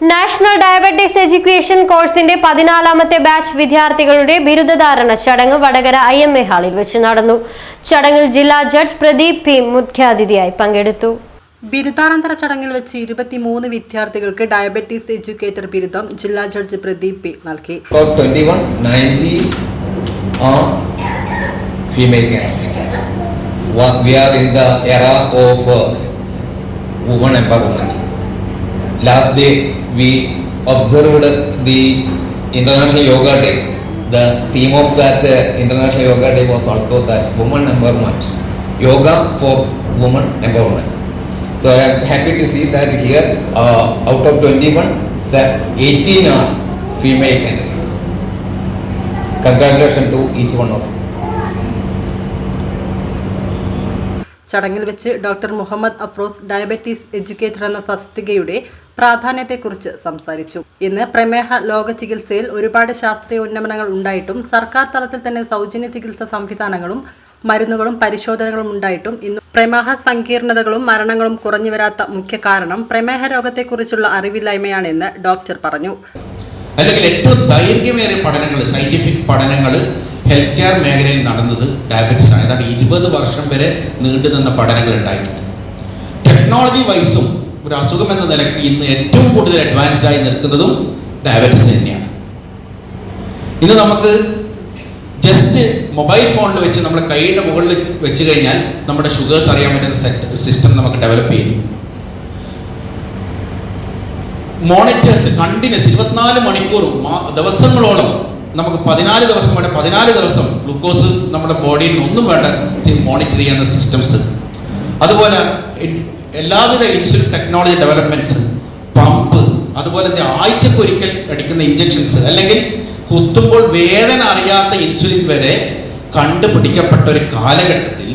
National diabetics education കോഴ്സിന്റെ പതിനാലാമത്തെ batch വിദ്യാർത്ഥികളുടെ ബിരുദധാരണ ചടങ്ങ് വടകര ഐ എം എ ഹാളിൽ വെച്ച് നടന്നു ചടങ്ങിൽ ജില്ലാ ജഡ്ജ് പ്രദീപ് പി മുഖ്യാതിഥിയായി പങ്കെടുത്തു ബിരുദാനന്തര ചടങ്ങിൽ വെച്ച് ഇരുപത്തിമൂന്ന് വിദ്യാർത്ഥികൾക്ക് ഡയബറ്റീസ് എഡ്യൂക്കേറ്റർ ബിരുദം ജില്ലാ ജഡ്ജ് പ്രദീപ് പി നൽകി About 21, 90 are female candidates. What- We are in the era of uh, women empowerment. Last day, we observed the International Yoga Day. The theme of that uh, International Yoga Day was also that women empowerment. Yoga for women empowerment. So I am happy to see that here, uh, out of 21, se- 18 are female candidates. Congratulations to each one of you. ചടങ്ങിൽ വെച്ച് doctor Muhammad Afroz diabetes educator എന്ന തസ്തികയുടെ പ്രാധാന്യത്തെക്കുറിച്ച് സംസാരിച്ചു. ഇന്ന് പ്രമേഹ ലോക ചികിത്സയിൽ ഒരുപാട് ശാസ്ത്രീയ ഉന്നമനങ്ങൾ ഉണ്ടായിട്ടും സർക്കാർ തലത്തിൽ തന്നെ സൗജന്യ ചികിത്സ സംവിധാനങ്ങളും മരുന്നുകളും പരിശോധനകളും ഉണ്ടായിട്ടും ഇന്ന് പ്രമേഹ സങ്കീർണതകളും മരണങ്ങളും കുറഞ്ഞു വരാത്ത മുഖ്യ കാരണം പ്രമേഹ രോഗത്തെക്കുറിച്ചുള്ള അറിവില്ലായ്മയാണെന്ന് ഡോക്ടർ പറഞ്ഞു. അല്ലെങ്കിൽ ഏറ്റവും ദൈർഘ്യമേറിയ പഠനങ്ങൾ സയന്റിഫിക് പഠനങ്ങൾ ഹെൽത്ത് കെയർ മേഖലയിൽ നടന്നത് ഡയബറ്റിസ് ആണ്. ഏതാണ്ട് ഇരുപത് വർഷം വരെ നീണ്ടു നിന്ന പഠനങ്ങൾ ഉണ്ടായിട്ടുണ്ട്. ടെക്നോളജി വൈസും ഒരു അസുഖം എന്ന നിലയ്ക്ക് ഇന്ന് ഏറ്റവും കൂടുതൽ അഡ്വാൻസ്ഡ് ആയി നിൽക്കുന്നതും ഡയബറ്റിസ് തന്നെയാണ്. ഇന്ന് നമുക്ക് ജസ്റ്റ് മൊബൈൽ ഫോണിൽ വെച്ച് നമ്മുടെ കൈയുടെ മുകളിൽ വെച്ച് കഴിഞ്ഞാൽ നമ്മുടെ ഷുഗേഴ്സ് അറിയാൻ പറ്റുന്ന സെറ്റ് സിസ്റ്റം നമുക്ക് ഡെവലപ്പ് ചെയ്തു. മോണിറ്റേഴ്സ് കണ്ടിന്യൂസ് ഇരുപത്തിനാല് മണിക്കൂറും ദിവസങ്ങളോളം നമുക്ക് പതിനാല് ദിവസം വേണ്ട പതിനാല് ദിവസം ഗ്ലൂക്കോസ് നമ്മുടെ ബോഡിയിൽ ഒന്നും വേണ്ട മോണിറ്റർ ചെയ്യുന്ന സിസ്റ്റംസ് അതുപോലെ എല്ലാവിധ ഇൻസുലിൻ ടെക്നോളജി ഡെവലപ്മെന്റ്സ് പമ്പ് അതുപോലെ തന്നെ ആഴ്ചക്ക് ഒരിക്കൽ അടിക്കുന്ന ഇഞ്ചക്ഷൻസ് അല്ലെങ്കിൽ കുത്തുമ്പോൾ വേദന അറിയാത്ത ഇൻസുലിൻ വരെ കണ്ടുപിടിക്കപ്പെട്ട ഒരു കാലഘട്ടത്തിൽ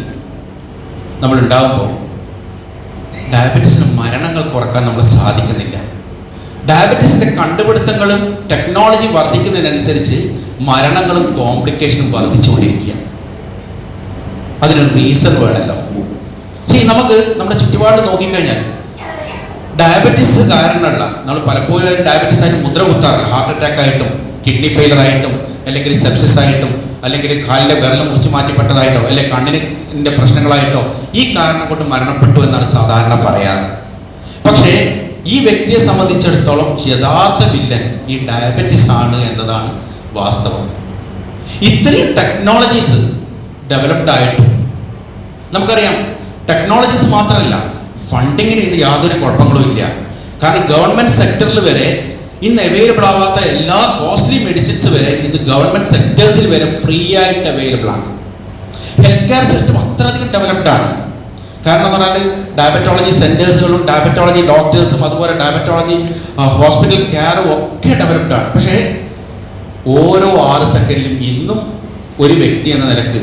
നമ്മൾ ഉണ്ടാകുമ്പോൾ ഡയബറ്റീസിന് മരണങ്ങൾ കുറയ്ക്കാൻ നമ്മൾ സാധിക്കുന്നില്ല. ഡയബറ്റീസിന്റെ കണ്ടുപിടുത്തങ്ങളും ടെക്നോളജി വർദ്ധിക്കുന്നതിനനുസരിച്ച് മരണങ്ങളും കോംപ്ലിക്കേഷനും വർദ്ധിച്ചുകൊണ്ടിരിക്കുകയാണ്. അതിനൊരു റീസൺ വേണമല്ലോ ശരി നമുക്ക് നമ്മുടെ ചുറ്റുപാട് നോക്കിക്കഴിഞ്ഞാൽ ഡയബറ്റീസ് കാരണമുള്ള നമ്മൾ പലപ്പോഴും ഡയബറ്റീസ് ആയിട്ട് മുദ്ര കുത്താറില്ല. ഹാർട്ട് അറ്റാക്ക് ആയിട്ടും കിഡ്നി ഫെയിലർ ആയിട്ടും അല്ലെങ്കിൽ സെപ്സിസ് ആയിട്ടും അല്ലെങ്കിൽ കാലിലെ വിരലം മുറിച്ച് മാറ്റിപ്പെട്ടതായിട്ടോ അല്ലെങ്കിൽ കണ്ണിന് പ്രശ്നങ്ങളായിട്ടോ ഈ കാരണം കൊണ്ട് മരണപ്പെട്ടു എന്നാണ് സാധാരണ പറയാറ്. ഈ വ്യക്തിയെ സംബന്ധിച്ചിടത്തോളം യഥാർത്ഥ വില്ലൻ ഈ ഡയബറ്റിസ് ആണ് എന്നതാണ് വാസ്തവം. ഇത്രയും ടെക്നോളജീസ് ഡെവലപ്ഡ് ആയിട്ടും നമുക്കറിയാം ടെക്നോളജീസ് മാത്രമല്ല ഫണ്ടിങ്ങിന് ഇന്ന് യാതൊരു കുഴപ്പങ്ങളും ഇല്ല. കാരണം ഗവൺമെന്റ് സെക്ടറിൽ വരെ ഇന്ന് അവൈലബിൾ ആവാത്ത എല്ലാ കോസ്റ്റ്ലി മെഡിസിൻസ് വരെ ഇന്ന് ഗവൺമെന്റ് സെക്ടേഴ്സിൽ വരെ ഫ്രീ ആയിട്ട് അവൈലബിൾ ആണ്. ഹെൽത്ത് കെയർ സിസ്റ്റം അത്രയധികം ഡെവലപ്ഡ് ആണ്. കാരണം എന്ന് പറഞ്ഞാൽ ഡയബറ്റോളജി സെന്റേഴ്സുകളും ഡയബറ്റോളജി ഡോക്ടേഴ്സും അതുപോലെ ഡയബറ്റോളജി ഹോസ്പിറ്റൽ കെയറും ഒക്കെ ഡെവലപ്ഡ് ആണ്. പക്ഷേ ഓരോ ആറ് സെക്കൻഡിലും ഇന്നും ഒരു വ്യക്തി എന്ന നിലയ്ക്ക്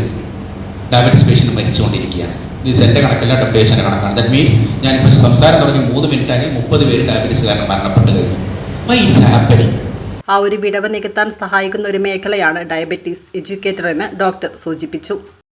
ഡയബറ്റിസ് പേഷ്യന്റ് മരിച്ചുകൊണ്ടിരിക്കുകയാണ്. ഇത് എന്റെ കണക്കല്ല ഡബ്ല്യു കണക്കാണ്. ദറ്റ് മീൻസ് ഞാനിപ്പോൾ സംസാരം തുടങ്ങി മൂന്ന് മിനിറ്റ് ആയി മുപ്പത് പേര് ഡയബറ്റിസ് കാരണം മരണപ്പെട്ട് കഴിഞ്ഞു. വൈ ഇറ്റ്സ് ആ ഒരു വിടവ് നികത്താൻ സഹായിക്കുന്ന ഒരു മേഖലയാണ് ഡയബറ്റീസ് എഡ്യൂക്കേറ്റർ എന്ന് ഡോക്ടർ സൂചിപ്പിച്ചു.